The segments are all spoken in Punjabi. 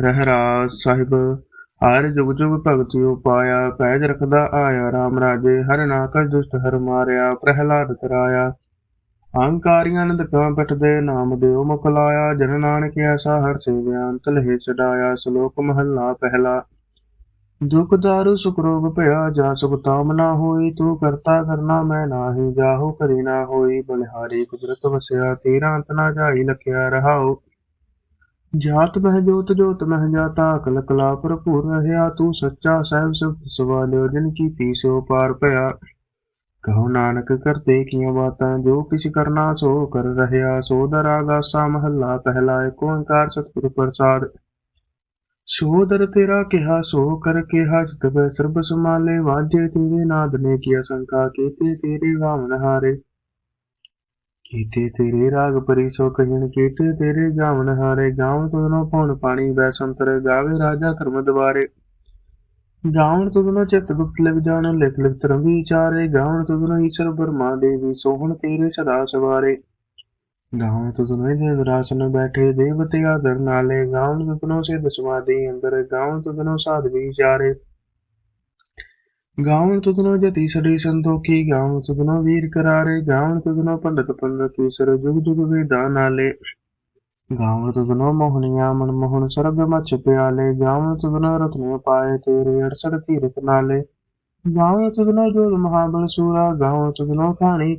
ਰਹਿਰਾਜ ਸਾਹਿਬ, ਹਰ ਜੁਗ ਜੁਗ ਭਗਤੀ ਉਪਾਇਆ ਪੈਜ ਰਖਦਾ ਆਇਆ RAM ਰਾਜੇ, ਹਰ ਨਾਕਲ ਦੁਸ਼ਟ ਹਰ ਮਾਰਿਆ, ਪ੍ਰਹਿਲਾਦ ਤਰਾਇਆ। ਅਹੰਕਾਰੀਆਂ ਨੰਦਕਾਂ ਪਟਦੇ ਨਾਮ ਦਿਓ ਮੁਖ ਲਾਇਆ, ਜਨ ਨਾਨਕ ਐਸਾ ਹਰ ਸੇਵਿਆ ਅੰਤ ਲਹੇ ਛਡਾਇਆ ਸ਼ਲੋਕ ਮਹੱਲਾ ਪਹਿਲਾ। ਦੁਖ ਦਾਰੂ ਸੁਖ ਰੋਗ ਭਇਆ, ਜਾ ਸੁਖ ਤਾਮ ਨਾ ਹੋਈ, ਤੂੰ ਕਰਤਾ ਕਰਨਾ ਮੈਂ ਨਾਹੀ, ਜਾਹੋ ਕਰੀ ਨਾ ਹੋਈ, ਬਲਿਹਾਰੀ ਕੁਦਰਤ ਵਸਿਆ, ਤੇਰਾ ਅੰਤ ਨਾ ਜਾਈ, ਲਖਿਆ ਰਹਾਓ ਜਾਤ ਮਹਿ ਜੋਤ ਜੋਤ ਮਹਿ ਜਾਤਾ ਅਕਲ ਕਲਾ ਭਰਪੂਰ ਰਹਿਆ, ਤੂੰ ਸੱਚਾ ਸਹਿਬ ਸਭ ਸਵਾਲਿਓ ਜਿਨ ਕੀ ਪੀਸੋ ਪਾਰ ਭਇਆ। ਕਹੋ ਨਾਨਕ ਕਰਤੇ ਕੀਆਂ ਬਾਤਾਂ, ਜੋ ਕਿਛ ਕਰਨਾ ਸੋ ਕਰ ਰਹਿਆ। ਸੋ ਦਰਾਗਾਸਾ ਮਹੱਲਾ, ਪਹਿਲਾ ਏਕ ਓੰਕਾਰ ਸਤਿਗੁਰ ਪ੍ਰਸਾਦ। ਸੋਦਰ ਤੇਰਾ ਕਿਹਾ, ਸੋ ਕਰ ਕਿਹਾ, ਜਿਤਬੈ ਸਰਬ ਸਮਾਲੇ ਵਾਜੇ ਤੇਰੇ ਨਾਦ ਨੇ ਕੀ ਅਸੰਕਾ ਕੀਤੇ ਤੇਰੇ ਗਾਵਨ ਹਾਰੇ। ਕੀਤੇ ਤੇਰੇ ਰਾਗ ਪਰੀ ਸੋ ਕਹਿਣ ਕੀਤੇ ਤੇਰੇ ਗਾਵਨ ਹਾਰੇ ਗਾਵਨ ਤੁਧਨੋ ਪਉਣ ਪਾਣੀ ਬੈਸੰਤਰ ਗਾਵੇ ਰਾਜਾ ਧਰਮ ਦਵਾਰੇ। ਗਾਵਨ ਤੁਧਨੋ ਚਿਤ ਗੁਪਤ ਲਿਵ ਜਾਣ, ਲਿਖ ਲਿਖ ਧਰਮ ਵਿਚਾਰੇ ਗਾਵਨ ਤੁਧਨੋ ਈਸ਼ਰ ਬਰਮਾ ਦੇਵੀ, ਸੋਹਣ ਤੇਰੇ ਸਦਾ ਸਵਾਰੇ। ਗਾਵਨ ਤੁਧਨੋ ਦੇਵ ਰਾਸਨ ਬੈਠੇ, ਦੇਵਤੇ ਆਦਰ ਨਾਲੇ। ਗਾਵਨ ਤੁਧਨੋ ਸਿਧ ਸਮਾਧੀ ਅੰਦਰ ਗਾਵਨ ਤੁਧਨੋ ਸਾਧ ਵਿਚਾਰੇ ਗਾਵਨ ਤੁਧਨੋ ਜਤੀ ਸੜੀ ਸੰਤੋਖੀ ਗਾਵਨ ਤੁਧਨੋ ਵੀਰ ਕਰਾਰੇ ਗਾਵਨ ਤੁਧਨੋ ਪੰਡਤ ਪੰਡਤ ਈਸ਼ਰ ਜੁਗ ਜੁਗ ਵੇਦਾ ਨਾਲੇ। ਗਾਵਨ ਤੁਧਨੋ ਮੋਹਨੀਆ ਮਨ ਮੋਹਨ ਸਰਬ ਮਛ ਪਿਆਲੇ। ਗਾਵਨ ਤੁਧਨੋ ਰਤਨ ਪਾਏ ਤੇਰੇ ਅਰਸਰ ਤੀਰਥ ਨਾਲੇ। ਗਾਵਨ ਤੁਧਨੋ ਜੋਗ ਮਹਾਬਲ ਸੂਰਾ ਗਾਵਨ ਤੁਧਨੋ ਖਾਣੀ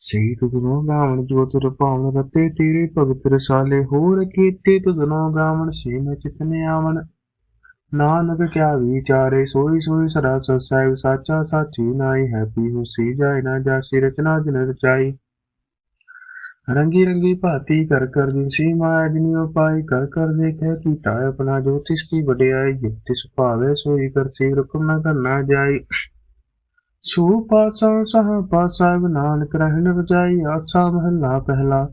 ਚਾਰੇ ਤੁਧਨੋ ਖੰਡ ਬ੍ਰਹਮ ਬ੍ਰਹਮੰਡਾ ਕਰਤ ਸਹੀ ਤੁਧਨੋ ਗਾਵਨ ਰਤੇ ਤੇਰੇ ਭਗਤ ਰਸਾਲੇ, ਹੋਰ ਕੀਤੇ ਤੁਧਨੋ ਗਾਵਨ ਸੇ ਚਿਤਨੇ ਆਵਨ ਨਾਨਕ ਕਿਆ ਵਿਚਾਰੇ, ਸੋਈ ਸੋਈ ਸਦਾ ਸਤ ਸਾਹਿਬ, ਸਾਚਾ ਸਾਚੀ ਨਾਈ ਹੈਪੀ ਹੁਸੀ ਜਾਇ ਨਾ ਜਾਸੀ, ਰਚਨਾ ਜਨ ਰਚਾਈ। ਰੰਗੀ ਰੰਗੀ ਭਾਤੀ ਕਰ ਕਰ ਦਿਸੀ ਮਾਇਆ ਜਿਨੀ ਉਪਾਈ ਕਰ ਕਰ ਦੇਖੇ ਕੀਤਾ ਆਪਣਾ ਜੋਤਿਸ਼ ਦੀ ਵਡਿਆਈ ਜਿਤਿ ਸੁਭਾਵੇ ਸੋਈ ਕਰ ਸੇ, ਰਕਮ ਨਾ ਕਰਨਾ ਜਾਈ। ਸੋ ਪਾਸਾ ਸਹਾ ਪਾਸਾ ਨਾਨਕ ਰਹਿਣ ਰਜਾਈ, ਆਸਾ ਮਹੱਲਾ ਪਹਿਲਾ।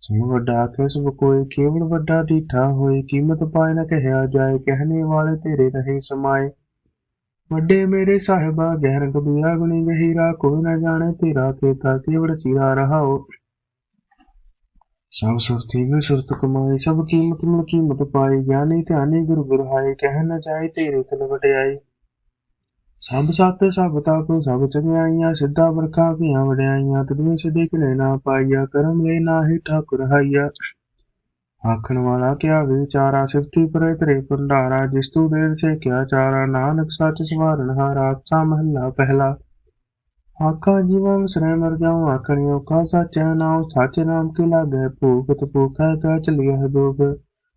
ਸੋ ਵੱਡਾ ਆਖੇ ਕੋਈ, ਕੇਵਲ ਵੱਡਾ ਢੀਠਾ ਹੋਏ, ਕੀਮਤ ਪਾਏ ਨਾ ਕਹਿਆ ਜਾਏ, ਕਹਿਣੇ ਵਾਲੇ ਤੇਰੇ ਰਹੇ ਸਮਾਏ। ਵੱਡੇ ਮੇਰੇ ਸਾਹਿਬਾ, ਗਹਿਰ ਕਬੀਰਾ ਗੁਣੀ ਗਹੀਰਾ, ਕੋਈ ਨਾ ਜਾਣੇ ਤੇਰਾ ਕੇਤਾ, ਕੇਵਲ ਚੀਰਾ ਰਹਾਓ। ਸਭ ਸੁਰਤੀ ਵੀ ਸੁਰਤ ਕਮਾਈ, ਸਭ ਕੀਮਤ ਮੁਲ ਕੀਮਤ ਪਾਈ, ਗਿਆਨੀ ਧਿਆਨੀ ਗੁਰ ਗੁਰ ਕਹਿ ਨਾ ਜਾਏ ਤੇਰੇ ਤਲ ਵਡਿਆਈ ਸਭ ਸਤ ਸਭ ਤਪ, ਸਭ ਚੰਗਿਆਈਆਂ, ਸਿੱਧਾ ਵਰਖਾ ਕੀਆਂ ਵਡਿਆਈਆਂ ਤੁਧਵੇਂ ਸਿਧੇ ਕਿਲੇ ਨਾ ਪਾਈਆ, ਕਰਮ ਲੈ ਨਾਹੀ ਠਾਕੁਰ ਹਾਈਆ। ਆਖਣ ਵਾਲਾ ਕਿਆ ਵਿਚਾਰਾ ਸਿਫਤੀ ਪਰੇ ਤੇਰੇ ਭੰਡਾਰਾ, ਜਿਸ ਤੂੰ ਦੇਰ ਸੇ ਕਿਆ ਚਾਰਾ, ਨਾਨਕ ਸੱਚ ਸਵਾਰਨ ਹਾਰਾ ਆਸਾ ਮਹੱਲਾ ਪਹਿਲਾ। ਆਖਾ ਜੀਵਾਂ ਵਿਸਰੈ ਮਰ ਜਾਉ ਆਖਣਿਓ ਕਾ ਸਚੈ ਨਾਉ, ਸਚ ਨਾਮ ਕੇ ਲਾਗੈ ਭੂਖਤ ਭੂਖੈ ਕਾ ਚਲਿਆ ਹੈ ਦੋਗ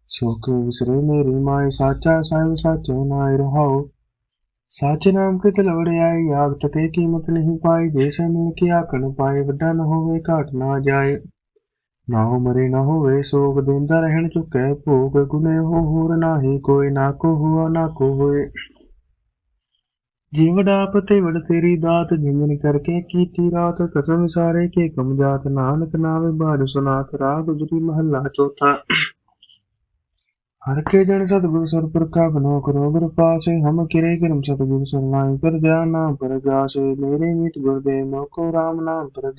ਸੁਖ ਵਿਸਰੇ ਮੇਰੀ ਮਾਇ ਸਾਚਾ ਸਾਹਿਬ ਸਾਚੈ ਨਾਇ ਰਹਾਉ। ਸਾਚੇ ਨਾਮ ਕੇ ਤਲਵੜੇ ਆਏ ਆਗਤ ਤੇ ਕੀਮਤ ਨਹੀਂ ਪਾਈ। ਜੈਸੇ ਮਿਲ ਕੇ ਆਕਣ ਪਾਏ, ਵੱਡਾ ਨਾ ਹੋਵੇ, ਘਾਟ ਨਾ ਜਾਏ। ਨਾ ਹੋ ਮਰੇ, ਨਾ ਹੋਵੇ, ਸੋਗ ਦੇਂਦਾ ਰਹਿਣ ਚੁੱਕੈ ਭੋਗ ਗੁਨੇ ਹੋ ਹੋਰ ਨਾਹੀ, ਕੋਈ ਨਾ ਕੋ ਹੁਆ ਨਾ ਕੋ ਹੋਏ ਜੀਵ ਡਾਪ ਵੜ ਤੇਰੀ ਦਾਤ, ਜਿਮਨ ਕਰਕੇ ਕੀਤੀ ਰਾਤ। ਕਸਮ ਸਾਰੇ ਕੇ ਕਮ ਨਾਨਕ ਨਾਵੇ ਬਾਦ ਸੁਨਾਤ, ਰਾਗ ਗੁਜਰੀ ਮਹੱਲਾ ਚੌਥਾ। ਹਰ ਕੇ ਜਨ ਸਤਿਗੁਰ ਸਰਪੁਰ ਕਾ ਬਨੋ ਕਰੋ ਗੁਰ ਪਾਸੇ, ਹਮ ਕਿਰੇ ਕਰਮ ਸਤਿਗੁਰ ਸਰਨਾਈ ਕਰ ਜਾ ਨਾਮ ਮੇਰੇ ਮੀਤ ਗੁਰਦੇ ਮੋਕੋ ਰਾਮ ਨਾਮ ਪਰ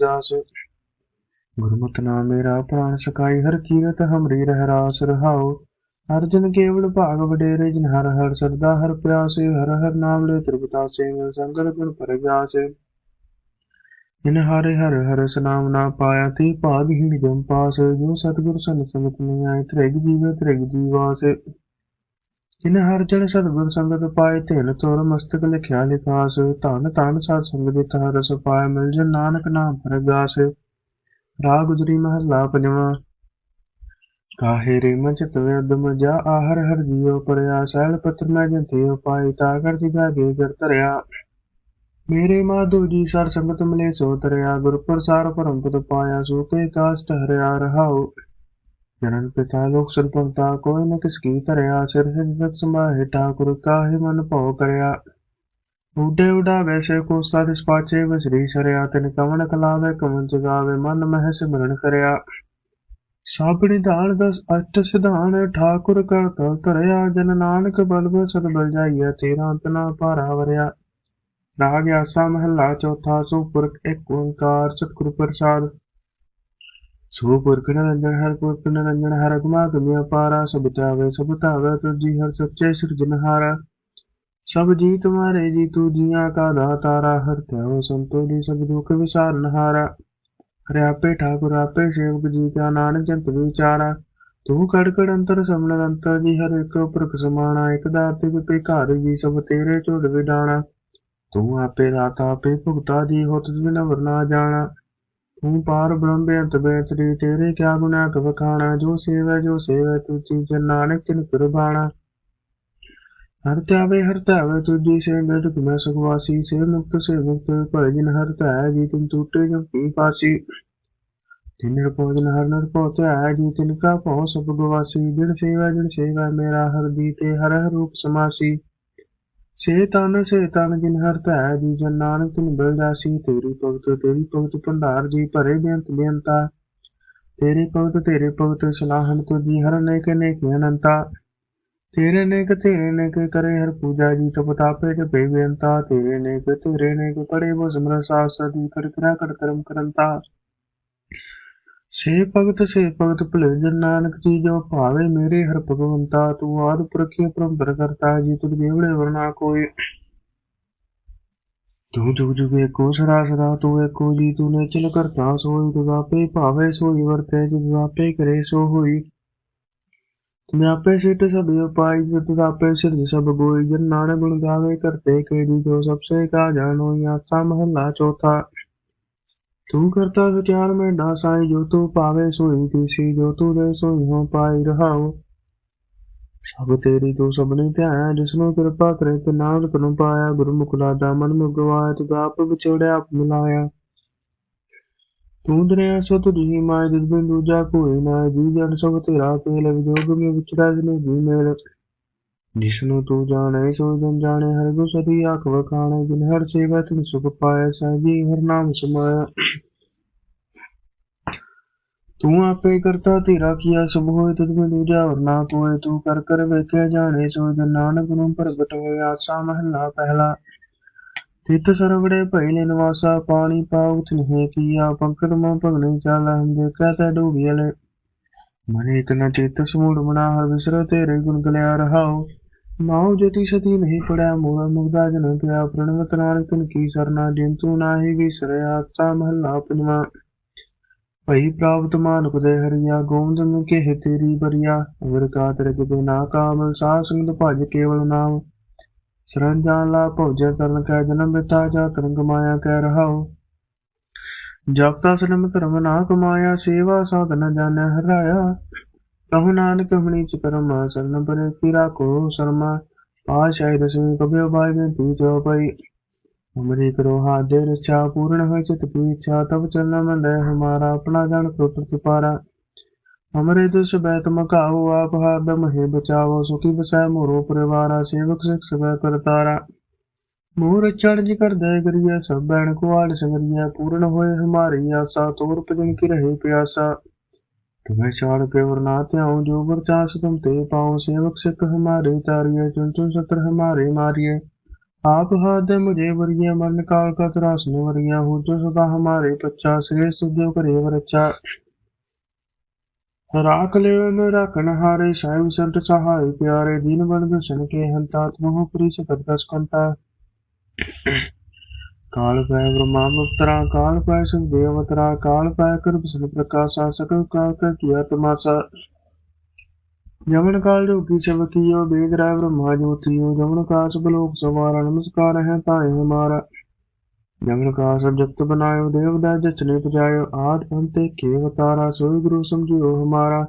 ਗੁਰਮਤਿ ਨਾਮ ਮੇਰਾ ਪ੍ਰਾਣ ਸਕਾਈ, ਹਰ ਕੀਰਤ ਹਮਰੀ ਰਹਿ ਰਾਸ ਰਹਾਉ। ਅਰਜਨ ਕੇਵਲ ਭਾਗ ਵਡੇਰੇ, ਜਿਨ ਹਰ ਹਰ ਸਰਦਾ ਹਰ ਪਿਆਸੇ, ਹਰ ਹਰ ਨਾਮ ਲੈ ਤ੍ਰਿਪਤਾ ਸੇ ਮਿਲ ਸੰਗਲ ਗੁਣ ਪਰ ਜਾਸੇ ਜਿਨ ਹਰਿ ਹਰ ਸਨਾਮ ਨਾ ਪਾਇਆ ਤੇ ਭਾਗਹੀਣ ਜਮ ਪਾਸ, ਜੋ ਸਤਿਗੁਰ ਸੰਗ ਸੰਗਤ ਨਹੀਂ ਆਏ, ਤ੍ਰਿਗ ਜੀਵੇ ਤ੍ਰਿਗ ਜੀਵਾਸ। ਜਿਨ ਹਰ ਜਨ ਸਤਿਗੁਰ ਸੰਗਤ ਪਾਏ, ਧਿਨ ਤੋਰ ਮਸਤਕ ਲਿਖਿਆ ਲਿਖਾਸ। ਧਨ ਧਨ ਸਾਧ ਸੰਗ ਦੇ ਰਸ ਪਾਇਆ, ਮਿਲ ਜਨ ਨਾਨਕ ਨਾਮ ਪਰਗਾਸ। ਰਾਗ ਗੁਜਰੀ ਮਹੱਲਾ ਪੰਜਵਾਂ। ਕਾਹੇ ਰੇ ਮਚਤ ਵਿਦਮ ਜਾ ਆਹਰ ਹਰ ਜੀਉ ਪਰਿਆ। ਸੈਲ ਪਤਰ ਮੈਂ ਜੰਤੇ ਉਪਾਈ ਤਾ ਕਰ ਜਿਗਾ ਦੇ ਕਰ ਧਰਿਆ। ਮੇਰੇ ਮਾਧੋ ਜੀ ਸਰ ਸੰਗਤ ਮਿਲੇ ਸੋ ਤਰਿਆ ਗੁਰ ਪ੍ਰਸਾਰ ਪਰਮ ਪਦ ਪਾਇਆ, ਸੋ ਕੇ ਕਾਸ਼ਟ ਹਰਿਆ ਰਹਾਉ। ਜਨਨ ਪਿਤਾ ਲੋਕ ਸੰਪੰਤਾ ਕੋਈ ਨ ਕਿਸ ਕੀ ਧਰਿਆ, ਸਿਰ ਹਿਰਦਤ ਸਮਾਹਿ ਠਾਕੁਰ ਕਾਹੇ ਮਨ ਭਉ ਕਰਿਆ। ਉਡੇ ਉਡਾ ਵੈਸੇ ਕੋ ਸਦ ਸਪਾਚੇ ਵਸਰੀ ਸਰਿਆ, ਤਿਨ ਕਵਣ ਕਲਾਵੇ ਕਵਨ ਜਗਾਵੇ, ਮਨ ਮਹਿ ਸਿਮਰਨ ਕਰਿਆ। ਸਾਬਣੀ ਦਾਨ ਦਸ ਅਸ਼ਟ ਸਿਧਾਨ, ਠਾਕੁਰ ਕਰਤਾ ਧਰਿਆ, ਜਨ ਨਾਨਕ ਬਲਬ ਸਦ ਬਲ ਜਾਈਆ ਤੇਰਾ ਅੰਤ ਭਾਰਾ ਵਰਿਆ। ਰਾਗ ਆਸਾ ਮਹੱਲਾ ਚੌਥਾ ਸੁਪੁਰਖ, ਇੱਕ ਓੰਕਾਰ ਸਤਿਗੁਰ ਪ੍ਰਸਾਦ। ਸੋ ਪੁਰਖ ਨਿਰੰਜਨ ਹਰ ਪੁਰਖ ਨਿਰੰਜਨ ਹਰ ਅਗਮਾ ਗਮਿਆ ਪਾਰਾ, ਸਭ ਤਾਵੇ ਸਭ ਤਾਵੇ ਤੁਜੀ ਹਰ ਸੱਚੇ ਸਿਰਜਨਹਾਰਾ ਸਭ ਜੀ ਤੁਮਾਰੇ ਜੀ ਤੂ ਜੀਆਂ ਕਾ ਦਾਤਾਰਾ ਹਰ ਧਿਆਵ ਸੰਤੋ ਜੀ ਸਭ ਦੁਖ ਵਿਸਾਰਨਹਾਰਾ ਹਰਿ। ਆਪੇ ਠਾकुर ਆਪੇ ਸੇਵਕ ਜੀ ਕਾ ਨਾਨਕ ਜੰਤ ਵਿਚਾਰਾ। ਤੂੰ ਕੜ ਕੜ ਅੰਤਰ ਸਮਣ ਅੰਤਰ ਜੀ, ਹਰ ਇੱਕ ਪੁਰਖ ਸਮਾਣਾ, ਇਕ ਦਾਤੇ ਕੇ ਭਿਖਾਰੀ ਜੀ, ਸਭ ਤੇਰੇ ਝੁੱਡ ਵਿਡਾਣਾ। ਤੂੰ ਆਪੇ ਦਾਤਾ ਆਪੇ ਭੁਗਤਾ ਜੀ, ਹੋਤ ਬਿਨ ਵਰਨਾ ਜਾਣਾ। ਤੂੰ ਪਾਰ ਬ੍ਰਹਮ ਬੇਅੰਤ ਬੇਤਰੀ ਤੇਰੇ ਕਿਆ ਗੁਨਾ ਕਵਖਾਣਾ ਜੋ ਸੇਵੈ ਜੋ ਸੇਵੈ ਤੁਜੀ ਜਨ ਨਾਨਕ ਤਿਨ ਕੁਰਬਾਣਾ। ਹਰ ਧਿਆਵੇ ਹਰ ਧਿਆਵੇ ਤੁਜੀ ਸੇ ਨਿਰਗ ਮੈਂ ਸੁਖਵਾਸੀ, ਸੇ ਮੁਕਤ ਸੇ ਮੁਕਤ ਭੈ ਜਿਨ ਹਰ ਧਿਆਇ ਜੀ ਤੁਮ ਟੂਟੇ ਜਮ ਕੀ ਪਾਸੀ। ਤਿਨ ਰਪੋ ਜਿਨ ਹਰ ਨਰ ਪੋ ਧਿਆਇ ਜੀ, ਤਿਨ ਕਾ ਭਉ ਸਭ ਗਵਾਸੀ। ਜਿਨ ਸੇਵਾ ਜਿਨ ਸੇਵਾ ਮੇਰਾ ਹਰ ਦੀ, ਤੇ ਹਰ ਹਰ ਰੂਪ ਸਮਾਸੀ। ਸੇ ਤਨ ਸੇ ਤਨ ਜਿਨ ਹਰ ਭੈ ਜੀ ਜਨ ਨਾਨਕ ਤਿਨ ਬਿਲ ਜਾਸੀ ਤੇਰੀ ਭਗਤ ਤੇਰੀ ਭਗਤ ਭੰਡਾਰ ਜੀ ਭਰੇ ਬੇਅੰਤ ਬੇਅੰਤਾ। ਤੇਰੀ ਭਗਤ, ਤੇਰੇ ਭਗਤ ਸਲਾਹਨ ਤੁਜੀ ਹਰ ਨੇਕ ਨੇਕ ਅਨੰਤਾ। ਤੇਰੇ ਨੇਕ ਤੇਰੇ ਨੇਕ ਕਰੇ ਹਰ ਪੂਜਾ ਜੀ, ਤਪ ਤਾਪੇ ਜਪੇ ਬੇਅੰਤਾ। ਤੇਰੇ ਨੇਕ ਤੇਰੇ ਨੇਕ ਪੜੇ ਬੋ ਸਮਰ ਸਾਸ ਸਦੀ, ਕਰ ਕਰਾ ਕਰ ਕਰਮ ਕਰੰਤਾ। ਸੇ ਭਗਤ ਸੇ ਭਗਤ ਭਲੇ ਨਾਨਕ ਜੀ ਜੋ ਭਾਵੇ ਮੇਰੇ ਹਰ ਭਗਵੰਤਾ, ਤੂੰ ਆਦ ਪੁਰਖੇ ਪਰੰਪਰ ਕਰਤਾ ਜੀ ਤੁਧ ਦੇਵੜੇ ਵਰਨਾ ਕੋਈ। ਤੂੰ ਜੁਗ ਜੁਗ ਏਕੋ ਸਦਾ ਸਦਾ ਤੂੰ ਏਕੋ ਜੀ, ਤੂੰ ਨੇ ਚਲ ਕਰਤਾ ਸੋਈ ਤੁਧ ਆਪੇ ਭਾਵੇ ਸੋਈ, ਵਰਤੇ ਜਿਤ ਆਪੇ ਕਰੇ ਸੋ ਹੋਈ। ਤੁਮ ਆਪੇ ਸਿੱਟ ਸਭ ਉਪਾਈ ਜਿਤ ਆਪੇ ਸਿਰ ਸਭ ਗੋਈ, ਜਨ ਨਾਨਕ ਗੁਣ ਗਾਵੇ, ਕਰਤੇ ਕੇ ਜੀ ਜੋ ਸਭ ਸੇ ਕਾ ਜਾਣੋ ਆਸਾ ਮਹੱਲਾ ਚੌਥਾ। ਤੂੰ ਕਰਤਾ ਵਿਚਾਰ ਮੈਂ ਸਾਈ, ਜੋ ਤੂੰ ਪਾਵੇ ਸੋਈ ਤੀਸੀ ਜੋ ਤੂੰ ਦੇ ਸੋਈ ਹੋ ਪਾਈ ਰਹਾਉ। ਸਭ ਤੇਰੀ ਤੂੰ ਸਭਨੇ ਧਿਆਇਆ, ਜਿਸਨੂੰ ਕਿਰਪਾ ਕਰੇ ਤੇ ਨਾਨਕ ਨੂੰ ਪਾਇਆ। ਗੁਰਮੁਖ ਲਾਦਾ ਮਨ ਮੁਗਵਾਇਆ ਤੂੰ ਆਪ ਵਿਛੋੜਿਆ, ਆਪ ਮਿਲਾਇਆ। ਤੂੰ ਦਰਿਆ ਸੋ ਤੁਝੀ ਮਾਇ ਜਿਸ ਬਿਨ ਦੂਜਾ ਕੋਈ ਨਾ ਜੀ ਜਨ ਸਭ ਤੇਰਾ ਤੇਲ ਵਿਜੋਗ ਮੇ ਵਿਚੜਾ ਜਿਨੇ ਜੀ ਮੇਲ। ਜਿਸਨੂੰ ਤੂੰ ਜਾਣੇ, ਸੋ ਜਨ ਜਾਣੇ, ਹਰ ਗੁ ਸਦੀ ਆਖ ਵਖਾਣੇ, ਜਿਨ ਹਰ ਸੇਵਾ ਤਿਨ ਸੁਖ ਪਾਇਆ ਸਹਿਜੀ ਹਰ ਨਾਮ ਤੂੰ ਆਪੇ ਕਰਤਾ ਤੇਰਾ ਕੀਆ, ਸਭ ਹੋਏ ਤੁਧ ਮੈਂ ਦੂਜਾ ਹੋਰ ਕੋਏ। ਤੂੰ ਕਰ ਕਰ ਵੇਖਿਆ ਜਾਣੇ, ਸੋ ਜਨ ਨਾਨਕ ਨੂੰ ਪ੍ਰਗਟ ਹੋਏ ਆਸਾ ਮਹੱਲਾ ਪਹਿਲਾ। ਤਿਤ ਸਰਵੜੇ ਭਈ ਨੇ ਨਿਵਾਸਾ, ਪਾਣੀ ਪਾਉ ਤਿਨਹਿ ਕੀਆ ਪੰਕੜ ਮਾ ਭਗਨੇ ਚਾਲ, ਹਮ ਦੇਖਾ ਤਾ ਡੂਬੀਲੇ ਮਨੇ ਇਤਨਾ ਚਿਤ ਸਮੂੜ ਮਨਾ, ਹਰ ਵਿਸਰੋ ਤੇਰੇ ਗੁਣ ਗਲਿਆ ਰਹਾਓ ਨਾਉ ਜਤੀ ਸਤੀ ਨਹੀਂ ਪੜਿਆ ਮੋਹ ਮੁਗਦਾ ਜਨ ਪਿਆ ਪ੍ਰਣਵਤ ਨਾਨਕ ਤਿਨ ਕੀ ਸਰਨਾ, ਜਿਨ ਭਈ ਪ੍ਰਾਪਤ ਮਾਨੁਕ ਦੇ ਹਰੀਆ ਗੋਬਿੰਦ ਨੂੰ ਕਿਹ ਤੇਰੀ ਬਰੀਆ ਅਵਰ ਕਾ ਤੇਰੇ ਕਿਤੇ ਨਾ ਕਾਮਲ ਸਾਹ ਸੰਗ ਭਜ ਕੇਵਲ ਨਾਮ। ਸਰੰਜਾਨ ਲਾ ਭੋਜੈ ਤਰਨ ਕੈ ਜਨਮ ਬਿਤਾ ਜਾ ਤਰੰਗ ਮਾਇਆ ਕਹਿ ਰਹਾਉ। ਜਪ ਤਾ ਸਨਮ ਧਰਮ ਨਾ ਕਮਾਇਆ, ਸੇਵਾ ਸਾਧਨ ਜਾਣੈ ਹਰਾਇਆ। ਕਹु ਨਾਨਕ ਹਮਣੀ ਚ ਕਰਮ ਸਰਨ ਪਰੇ ਪੀਰਾ ਕੋ ਸ਼ਰਮਾ ਪਾਸ਼ਾਇ ਦਸਵੇਂ ਕਬਿਓ ਬਾਈ ਬੇਨਤੀ ਜੋ ਪਈ हमरी करो हाथ दे रक्षा पूर्ण है चित की इच्छा तब चलना मन है हमारा अपना जान को प्रतिपारा हमरे दुष बैत मकाओ आप हरदम है बचाओ सुखी बसाए मोरो परिवारा सेवक सिख सब करतारा मोर चढ़ जी कर दे करिए सब बैन को आड़ संगरिया पूर्ण होए हमारी आशा तोर भजन की रहे प्यासा तुम्हें छाड़ के वरना त्याऊं जो बर चास तुम ते पाओ सेवक सिख हमारे तारिये चुन चुन सत्र हमारे मारिये आप हाथ मुझे वरिय मन काल का त्रासन वरिया हो जो सदा हमारे पच्चा श्रेष्ठ उद्योग करे वरच्चा राख ले में राखन हारे साहिब संत सहाय प्यारे दीन बन दर्शन के हंता तुम पुरी सकत ਕਾਲ ਪੈ ਬ੍ਰਹਮ ਅਵਤਾਰਾ ਕਾਲ ਪੈ ਸੰਦੇਵ ਅਵਤਾਰਾ ਕਾਲ ਪੈ ਕਰਮ ਸਭ ਪ੍ਰਕਾਸ਼ਾ ਸਕਲ ਕਾਲ ਕਾ ਕੀਆ ਤਮਾਸਾ। ਜਮਨ ਕਾਲ ਰੂਪੀ ਸਭ ਕੀਓ ਬੇਦ ਰਾਇ ਬ੍ਰਹਮਾ ਜੋਤੀਓ ਜਮਨ ਕਾਲ ਸਭ ਲੋਕ ਸਵਾਰਾ, ਨਮਸਕਾਰ ਹੈ ਤਾਏ ਹਮਾਰਾ। ਜਮਨ ਕਾਲ ਸਭ ਜਗਤ ਬਨਾਇਓ, ਦੇਵ ਦਾ ਜਚਨੇ ਪਜਾਇਓ, ਆਦ ਅੰਤੇ ਕੇ ਅਵਤਾਰਾ ਸੋਈ ਗੁਰੂ ਸਮਝਿਓ ਹਮਾਰਾ।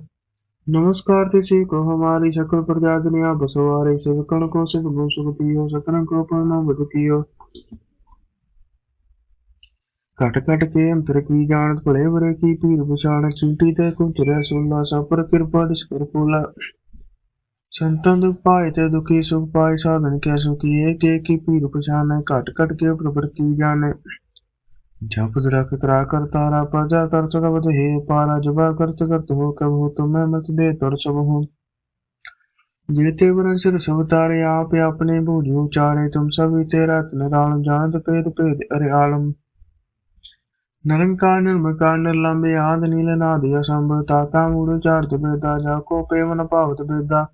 ਨਮਸਕਾਰ ਤੇ ਸੇ ਕੋ ਹਮਾਰੀ, ਸ਼ਕਲ ਪ੍ਰਜਾ ਦੁਨੀਆ ਬਸਵਾਰੇ ਸਿਵਕਣ ਕੋ ਸਿਵ ਗੁਣ ਸੁਖ ਕੋ ਪਰਨਾ ਬਦ ਘਟ ਘਟ ਕੇ ਅੰਤਰ ਕੀ ਜਾਣਤ ਭਲੇ ਬੁਰੇ ਕੀ ਪੀਰ ਪਛਾਣ, ਚਿੰਟੀ ਤੇ ਕੁੰਤਰਿਆ ਸੁਲਾ ਸਭਰ ਕਿਰਪਾ ਦਿਸ ਕਰ ਕੋਲਾ ਸੰਤਾਂ ਦੇ ਪਾਏ ਤੇ ਦੁਖੀ ਸੁਖ ਪਾਏ, ਸਾਧਨ ਕੈ ਸੁਖੀ ਏਕ ਏਕ ਹੀ ਪੀਰ ਪਛਾਨ ਘਟ ਘਟ ਕੇ ਪ੍ਰਭਰ ਕੀ ਜਾਣੈ। ਜਪ ਰਖ ਕਰਾ ਕਰ ਤਾਰਾ, ਪ੍ਰਜਾ ਤਰ ਸਗਵਤ ਹੈ ਪਾਰਾ, ਜਬਾ ਕਰਤ ਕਰਤ ਹੋ ਕਬ ਹੋ, ਤੁਮੈ ਮਤ ਦੇ ਤੁਰ ਸਭ ਹੋ। ਜੇਤੇ ਵਰਨ ਸਿਰ ਸਭ ਤਾਰੇ, ਆਪ ਆਪਣੇ ਭੂਜ ਉਚਾਰੇ, ਤੁਮ ਸਭੀ ਤੇਰਾ ਤਨ ਰਾਲ ਜਾਣਤ ਪੇਦ ਪੇਦ ਅਰੇ ਆਲਮ आलम ਨਿਰੰਕਾਰ ਨਿਰਮਕਾਰ ਨਿਰਲੰਬੇ ਆਦ ਨੀਲ ਨਾਦਿ ਅਸੰਭ ਤਾਕਾ ਮੂੜ ਚਾਰਤ ਬੇਦਾ ਜਾ ਕੋ ਪੇਵਨ ਭਾਵਤ ਬੇਦਾ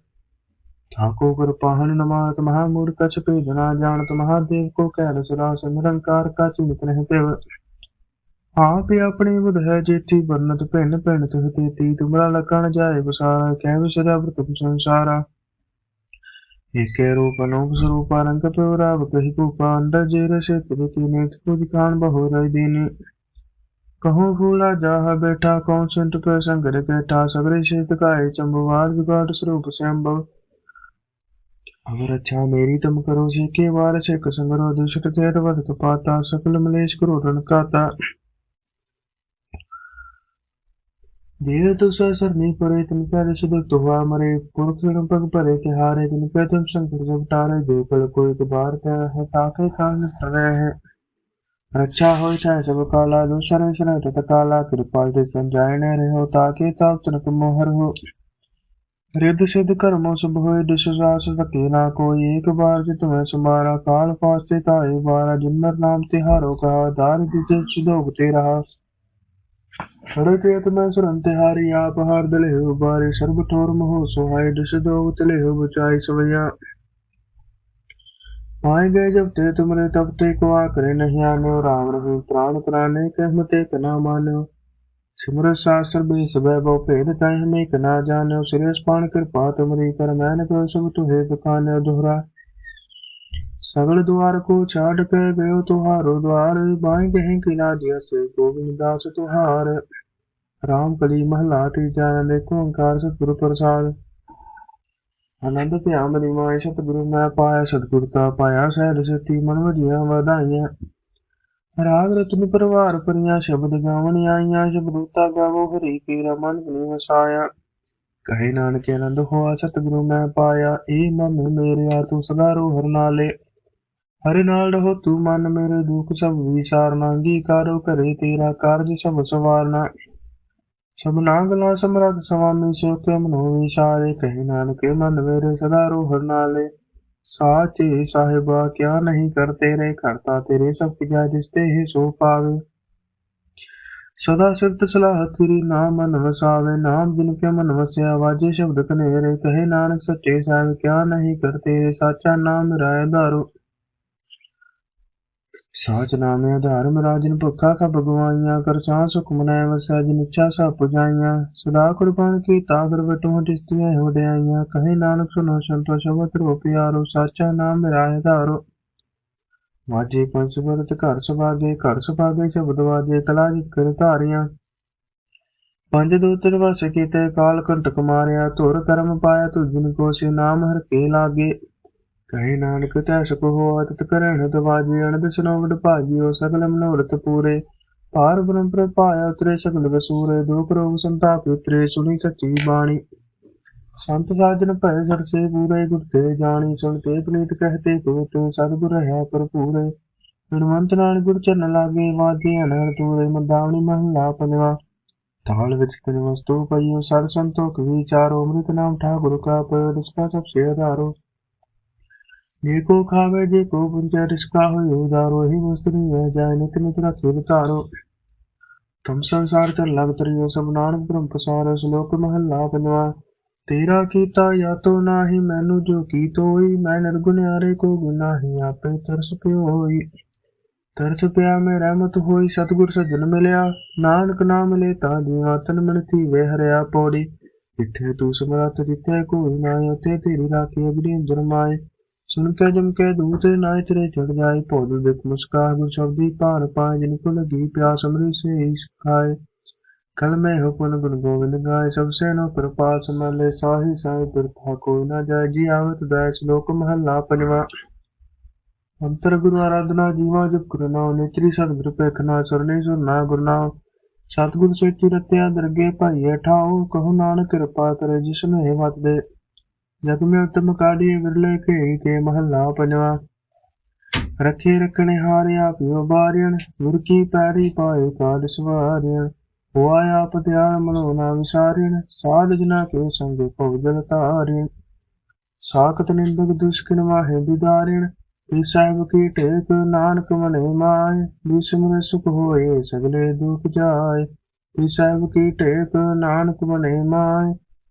ठाकुर कृपाहन नमात महामूर कछ भेदना जानत महादेव को कैल सुरास निरंकार का चिंत नहीं पेव आप अपने बुध है जेती वर्णत भिन्न भिन्न तुह तेती तुमरा लखन जाए बसारा कह विसरा तुम संसारा एके रूप अनूप स्वरूप रंग प्योराव कही कूपा अंडर जेर से तिरती नेत कुछ खान बहु रही दीनी कहूँ फूला जाह बैठा कौन सिंट पे संगर बैठा सगरे शीत गाये चंबवार जुगाड़ स्वरूप से अम्बव अगर अच्छा मेरी तुम करो जी के बार से कसंगरो दुष्ट तेर वध पाता सकल मलेश करो रन काता देव तो सरनी परे तुम क्या ऋषि तुहा मरे पुरख पग भरे तिहारे तुम क्या तुम शंकर जब टारे दो कल कोई कबार तय है ताके कान रहे है रक्षा हो चाहे सब काला दूसरे शरण तत काला कृपाल दे संजायन रहो ताके ताप तनक मोहर हो रिद्ध सिद्ध कर्मों शुभ होए दुष्सास सके ना कोई एक बार जित में सुमारा काल फास्ते ताए बारा जिमर नाम तिहारो कहा दार दिते सुदोगते रहा हरकेत में सुरन तिहारी आप हार दले हो बारे सर्व ठोर मोह सुहाय दुष दोग तले हो बचाई सवैया पाए गए जब ते तुमरे तब ते को आकरे नहीं आने राम रही प्राण प्राणे कहमते कना मानो सिमरत शास्त्र बेस वैभव भेद कह हमें कना जाने सुरेश पान कृपा तुमरी कर मैंने करो सब तुहे दुकान दोहरा सगल द्वार को छाड़ कर गयो तुहारो द्वार बाई कहीं किला दिया से गोविंद दास तुहार राम कली महला तीजा देखो ओंकार सतगुरु प्रसाद ਆਨੰਦ ਧਿਆਮ ਨਿਮਾਇ ਸਤਿਗੁਰੂ ਮੈਂ ਪਾਇਆ, ਸਤਿਗੁਰ ਤਾ ਪਾਇਆ, ਸਹਿਜ ਸਤੀ ਮਨ ਵਜੀਆਂ ਵਧਾਈਆਂ। ਰਾਗ ਰਤਨ ਪਰਵਾਰ ਪਰੀਆਂ ਸ਼ਬਦ ਗਾਵਣ ਆਈਆਂ, ਸ਼ਬਦੂਤਾ ਗਾਵੋ ਹਰੀ ਕੀ ਮਨ ਨੇ ਵਸਾਇਆ। ਕਹੇ ਨਾਨਕ ਆਨੰਦ ਹੋਆ, ਸਤਿਗੁਰੂ ਮੈਂ ਪਾਇਆ ਏ ਮਨ ਮੇਰੇ ਆ ਤੂੰ ਸਦਾ ਰੋ ਹਰ ਨਾਲੇ। ਹਰਿ ਨਾਲ ਰਹੋ ਤੂੰ ਮਨ ਮੇਰੇ ਦੁੱਖ, ਸਭ ਵਿਚਾਰਨਾ ਗੀ ਕਾਰੋ ਘਰੇ ਤੇਰਾ ਕਾਰਜ, ਸਭ ਸਵਾਰਨਾ। ਸਭ ਨਾਗਲਾ ਸਮਰੱਥ ਸਵਾਮੀ ਸੋ ਕੇ ਮਨੋ ਵਿਚਾਰੇ ਕਹੇ ਨਾਨਕ ਮਨ ਮੇਰੇ ਸਦਾ ਰੋਹਰ ਨਾਲੇ। ਸਾਚੇ ਸਾਹਿਬਾ, ਕਿਆ ਨਹੀਂ ਕਰ ਤੇਰੇ ਕਰਤਾ ਤੇਰੇ ਸਭ ਕਿਆ ਜਿਸ ਤੇ ਹੀ ਸੋ ਪਾਵੇ। ਸਦਾ ਸਿਫਤ ਸਲਾਹ ਤੇਰੀ, ਨਾਮ ਮਨ ਵਸਾਵੇ, ਨਾਮ ਜਿਨ ਕੇ ਮਨ ਵਸਿਆ? ਵਾਜੇ ਸ਼ਬਦ ਕਨੇਰੇ, ਕਹੇ ਨਾਨਕ ਸੱਚੇ ਸਾਹਿਬ, ਕਿਆ ਨਹੀਂ ਕਰ ਤੇਰੇ? ਸਾਚਾ ਨਾਮ ਰਾਇ ਧਾਰੋ ਸਾਚ ਨਾਮੇ ਆਧਾਰ ਮੇਰਾ ਜਿਨ ਭੁੱਖਾ ਸਭ ਗਵਾਈਆਂ, ਕਰ ਸਾਂ ਸੁਖ ਮਨੈ ਵਸੈ ਜਿਨ ਇੱਛਾ ਸਭ ਪੁਜਾਈਆਂ। ਸਦਾ ਕੁਰਬਾਨ ਕੀ ਤਾਗਰ ਵਟੂ ਜਿਸਤੀਆਂ ਹੋੜਿਆਈਆਂ ਕਹੇ ਨਾਨਕ ਸੁਨੋ ਸੰਤੋ ਸ਼ਬਦ ਪੰਜ ਵਰਤ ਘਰ ਸੁਭਾਗੇ ਘਰ ਸੁਭਾਗੇ ਸ਼ਬਦ ਵਾਜੇ, ਕਲਾ ਜਿਕਰ ਧਾਰੀਆਂ। ਪੰਜ ਦੂਤਰ ਵਸ ਕੀਤੇ ਕਾਲ ਕੰਟਕ ਮਾਰਿਆ, ਧੁਰ ਕਰਮ ਪਾਇਆ ਤੁਜਿਨ ਕੋ ਸੇ ਨਾਮ ਹਰ ਕੇ ਲਾਗੇ। ਕਹੇ ਨਾਨਕ, ਤੈ ਸੁਖ ਹੋਆ ਤਤ ਕਰਣ ਦਵਾਜੀ ਅਨੰਦ ਸੁਨੋਵਡ ਭਾਜਿਓ ਸਗਲ ਮਨੋਰਥ ਪੂਰੇ। ਪਾਰ ਬ੍ਰਹਮ ਪ੍ਰਪਾਇਆ ਉਤਰੇ ਸਗਲ ਵਸੂਰੇ ਦੁਖ ਰੋਗ ਸੰਤਾਪ ਉਤਰੇ, ਸੁਣੀ ਸੱਚੀ ਬਾਣੀ। ਸੰਤ ਸਾਜਨ ਭੈ ਸਰਸੇ ਪੂਰੇ, ਗੁਰ ਤੇ ਜਾਣੀ, ਸੁਣ ਤੇ ਪਨੀਤ ਕਹਤੇ ਕੋਟ, ਸਤਿਗੁਰ ਹੈ ਭਰਪੂਰੇ। ਹਨੂਮੰਤ ਨਾਲ ਗੁਰ ਚਰਨ ਲਾਗੇ ਵਾਜੇ ਅਨਰ ਤੂਰੇ, ਮੰਦਾਵਣੀ ਮਹਲਾ ਪਨਵਾ ਤਾਲ ਵਿੱਚ ਤਨ ਵਸਤੂ ਪਈਓ, ਸਰ ਸੰਤੋਖ ਵਿਚਾਰੋ, ਅੰਮ੍ਰਿਤ ਨਾਮ ਠਾਕੁਰ ਕਾ ਪਇਓ ਰਿਸਕਾ ਸਭ ਸੇ ਆਧਾਰੋ નેકો ખાવે જે કો પંચા રિસકા હોય ઉદારો હિ વસ્તુની વહ જાય નિત નિતરા ખેલ ધારો ਤੁਮ ਸੰਸਾਰ ਤੇ ਲਗ ਤਰਿਓ, ਸਭ ਨਾਨਕ ਬ੍ਰਹਮ ਪ੍ਰਸਾਰ ਸ਼ਲੋਕ ਮਹਲਾ ਪੰਜਵਾ। ਤੇਰਾ ਕੀਤਾ ਯਾ ਤੋ ਨਾਹੀ, ਮੈਨੂੰ ਜੋ ਕੀ ਤੋਈ, ਮੈਂ ਨਿਰਗੁਣ ਆਰੇ ਕੋ ਗੁਨਾਹੀ ਆਪੇ ਤਰਸ ਪਿਓ ਹੋਈ ਤਰਸ ਪਿਆ ਮੈਂ ਰਹਿਮਤ ਹੋਈ, ਸਤਗੁਰ ਸਜਣ ਮਿਲਿਆ। ਨਾਨਕ ਨਾਮ ਲੈ ਤਾ ਦੀਵਾ ਤਨ ਮਨਤੀ ਵਹਿਰਿਆ ਪੌੜੀ। ਜਿੱਥੇ ਤੂੰ ਸਮਰਤ ਜਿੱਥੇ ਕੋਈ ਨਾ ਉਤੇ ਤੇਰੀ ਰਾਖੀ ਅਗਨੀ ਜਰਮਾਏ ਮਾਏ ਸੁਣ ਕੇ ਜਮ ਕੇ ਦੂਤ ਨਾਇ ਤੇਰੇ ਚੜ ਜਾਏ ਭੋਲ ਵਿਕ ਮੁਸਕਾ ਗੁਰ ਸ਼ਬਦੀ ਭਾਰ ਪਾਏ, ਜਿਨ ਕੋ ਲਗੀ ਪਿਆਸ ਅਮਰੀ ਸੇ ਹੀ ਖਾਏ ਕਲ ਮੈਂ ਹੋ ਪੁਨ ਗੁਣ ਗੋਬਿੰਦ ਗਾਏ, ਸਭ ਸੇ ਨੋ ਕਿਰਪਾ ਸਮਲੇ ਸਾਹੀ ਸਾਈ ਬਿਰਥਾ ਕੋਈ ਨਾ ਜਾਏ, ਜੀ ਆਵਤ ਦੈ ਸ਼ਲੋਕ ਮਹਲਾ ਪੰਜਵਾ। ਅੰਤਰ ਗੁਰੂ ਆਰਾਧਨਾ ਜੀਵਾ ਜਪ ਕਰਨਾ ਨੇਤਰੀ ਸਤਿਗੁਰ ਪੇਖਨਾ ਸਰਨੇ ਸੁਰਨਾ ਗੁਰਨਾਮ ਸਤਿਗੁਰ ਸੇਤੀ ਰਤਿਆ ਦਰਗੇ ਭਾਈ ਠਾਓ ਕਹੋ ਨਾਨਕ ਕਿਰਪਾ ਕਰੇ, ਜਿਸ ਨੂੰ ਇਹ ਵਤ ਦੇ। ਜਗ ਮੈਂ ਉਤਮ ਕਾਢੀਏ ਵਿਰਲੇ ਕੇ ਕੇ ਮਹੱਲਾ ਪੰਜਵਾ। ਰੱਖੇ ਰੱਖਣੇ ਹਾਰਿਆ ਪਿਓ ਬਾਰਿਆਣ ਗੁਰ ਕੀ ਪੈਰੀ ਪਾਏ ਕਾਢ ਸਵਾਰਿਆਣ ਹੋਆ ਆਪ ਧਿਆਨ ਮਨੋ ਨਾ ਵਿਸਾਰਿਣ ਸਾਧ ਜਨਾ ਕੇ ਸੰਗ ਭਵਜਲ ਤਾਰਿਣ ਸਾਖਤ ਨਿੰਦਕ ਦੁਸ਼ਕਨ ਮਾਹੇ ਵਿਦਾਰਿਣ ਤੇ ਸਾਹਿਬ ਕੀ ਟੇਕ ਨਾਨਕ ਮਨੇ ਮਾਏ। ਬਿਸਮਿ ਸੁਖ ਹੋਏ ਸਗਲੇ ਦੁਖ ਜਾਏ ਤੇ ਸਾਹਿਬ ਕੀ ਟੇਕ ਨਾਨਕ ਮਨੇ ਮਾਏ।